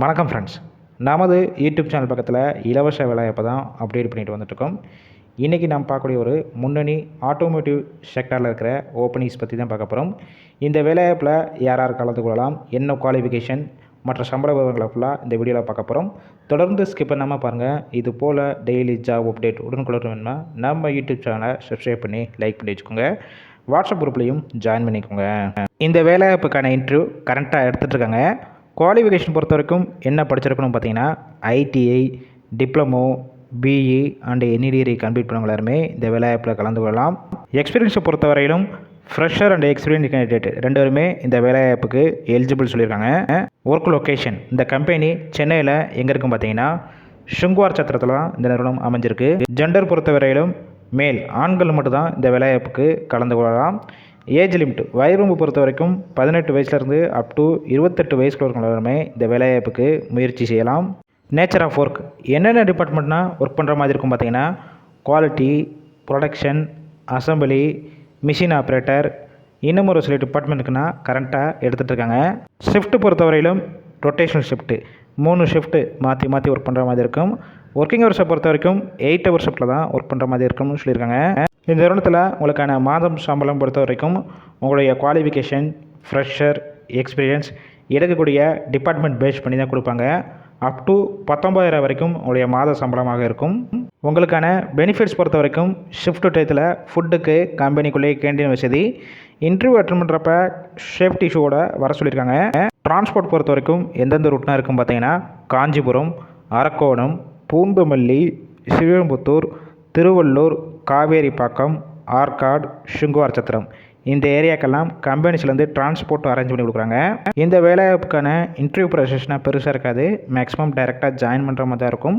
வணக்கம் ஃப்ரெண்ட்ஸ் நமது YouTube channel பக்கத்தில் இலவச வேலைவாய்ப்பு தான் அப்டேட் பண்ணிட்டு வந்துட்டுருக்கோம். இன்றைக்கி நாம் பார்க்கக்கூடிய ஒரு முன்னணி ஆட்டோமோட்டிவ் செக்டாரில் இருக்கிற ஓப்பனிங்ஸ் பற்றி தான் பார்க்க போகிறோம் இந்த வேலைவாய்ப்பில் யார் யார் கலந்து கொள்ளலாம் என்ன குவாலிஃபிகேஷன் மற்ற சம்பள விவரங்களை ஃபுல்லாக இந்த வீடியோவில் பார்க்க போகிறோம் தொடர்ந்து ஸ்கிப் பண்ணாமல் பாருங்கள் இது போல் டெய்லி ஜாப் அப்டேட் உடனுக்குடன் வேணுமா நம்ம யூடியூப் சேனலை சப்ஸ்கிரைப் பண்ணி லைக் பண்ணி வச்சுக்கோங்க. வாட்ஸ்அப் குரூப்லேயும் ஜாயின் பண்ணிக்கோங்க. இந்த வேலைவாய்ப்புக்கான இன்டர்வியூ கரண்ட்டாக எடுத்துகிட்ருக்காங்க குவாலிஃபிகேஷன் பொறுத்த வரைக்கும் என்ன படிச்சிருக்கணும் பார்த்தீங்கன்னா ITI diploma BE and any degree complete பண்ணவங்க எல்லாருமே இந்த வேலைவாய்ப்பில் கலந்து கொள்ளலாம். எக்ஸ்பீரியன்ஸை பொறுத்தவரையிலும் ஃப்ரெஷர் அண்ட் எக்ஸ்பீரியன்ஸ் கேண்டிடேட் ரெண்டு பேருமே இந்த வேலைவாய்ப்புக்கு எலிஜிபிள் சொல்லியிருக்காங்க. ஒர்க் லொக்கேஷன் இந்த கம்பெனி சென்னையில் எங்கே இருக்கும் பார்த்தீங்கன்னா சுங்குவார் சத்திரத்தில் தான் இந்த நிறுவனம் அமைஞ்சிருக்கு. ஜெண்டர் பொறுத்தவரையிலும் மேல் ஆண்கள் மட்டும்தான் இந்த வேலைவாய்ப்புக்கு கலந்து கொள்ளலாம். Age limit. வயதும்பு பொறுத்த வரைக்கும் பதினெட்டு வயசுலேருந்து அப் டு இருபத்தெட்டு வயசுக்குள்ள இருக்கிறவங்களுமே இந்த வேலைவாய்ப்புக்கு முயற்சி செய்யலாம். நேச்சர் ஆஃப் ஒர்க் என்னென்ன டிபார்ட்மெண்ட்னா ஒர்க் பண்ணுற மாதிரி இருக்கும் பார்த்தீங்கன்னா quality production assembly machine operator இன்னும் ஒரு சில டிபார்ட்மெண்ட்டுக்குன்னா கரண்ட்டாக எடுத்துகிட்டு இருக்காங்க ஷிஃப்ட்டு பொறுத்தவரையிலும் ரொட்டேஷனல் ஷிஃப்ட்டு மூணு ஷிஃப்ட்டு மாற்றி மாற்றி ஒர்க் பண்ணுற மாதிரி இருக்கும். ஒர்க்கிங் ஹவர்ஸை பொறுத்த வரைக்கும் எயிட் ஹவர் ஷிஃப்ட்டில் தான் ஒர்க் பண்ணுற மாதிரி இருக்கும்னு சொல்லியிருக்காங்க. இந்த நிறுவனத்தில் உங்களுக்கான மாதம் சம்பளம் பொறுத்த வரைக்கும் உங்களுடைய குவாலிஃபிகேஷன் ஃப்ரெஷர் எக்ஸ்பீரியன்ஸ் எடுக்கக்கூடிய டிபார்ட்மெண்ட் பேஸ் பண்ணி தான் கொடுப்பாங்க. அப் டு பத்தொம்பதாயிரம் வரைக்கும் உங்களுடைய மாத சம்பளமாக இருக்கும். உங்களுக்கான பெனிஃபிட்ஸ் பொறுத்த வரைக்கும் ஷிஃப்ட் டயத்தில் ஃபுட்டுக்கு கம்பெனிக்குள்ளேயே கேண்டீன் வசதி. இன்டர்வியூ அட்டன் பண்ணுறப்ப சேஃப்டி ஷூவோட வர சொல்லியிருக்காங்க. டிரான்ஸ்போர்ட் பொறுத்த வரைக்கும் எந்தெந்த ரூட்னா இருக்கும் பார்த்தீங்கன்னா காஞ்சிபுரம் அரக்கோணம் பூந்தமல்லி சிவம்புத்தூர் திருவள்ளூர் காவேரிப்பாக்கம் ஆற்காடு சுங்குவார் சத்திரம். இந்த ஏரியாக்கெல்லாம் கம்பெனிஸ்லேருந்து டிரான்ஸ்போர்ட் அரேஞ்ச் பண்ணி கொடுக்குறாங்க. இந்த வேலைவாய்ப்புக்கான இன்டர்வியூ ப்ரொசஸ்னால் பெருசாக இருக்காது. மேக்ஸிமம் டைரெக்டாக ஜாயின் பண்ணுற மாதிரி தான் இருக்கும்.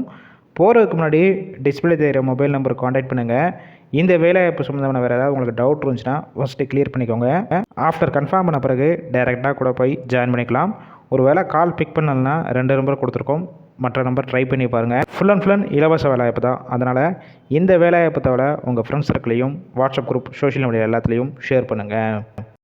போகிறதுக்கு முன்னாடி டிஸ்பிளே தெரிகிற மொபைல் நம்பர் காண்டாக்ட் பண்ணுங்கள் இந்த வேலைவாய்ப்பு சம்மந்தமான வேறு ஏதாவது உங்களுக்கு டவுட் இருந்துச்சுன்னா ஃபஸ்ட்டு கிளியர் பண்ணிக்கோங்க. ஆஃப்டர் கன்ஃபார்ம் பண்ண பிறகு டைரெக்டாக கூட போய் ஜாயின் பண்ணிக்கலாம். ஒரு வேளை கால் பிக் பண்ணலன்னா ரெண்டு நம்பர் கொடுத்துருக்கோம். மற்ற நம்பர் ட்ரை பண்ணி பாருங்கள் ஃபுல் அண்ட் ஃபுல் அண்ட் இலவச வேலைவாய்ப்பு தான். அதனால் இந்த வேலைவாய்ப்பு தவிர உங்கள் ஃப்ரெண்ட்ஸ் சர்க்கிளையும் வாட்ஸ்அப் குரூப் சோஷியல் மீடியா எல்லாத்துலேயும் ஷேர் பண்ணுங்கள்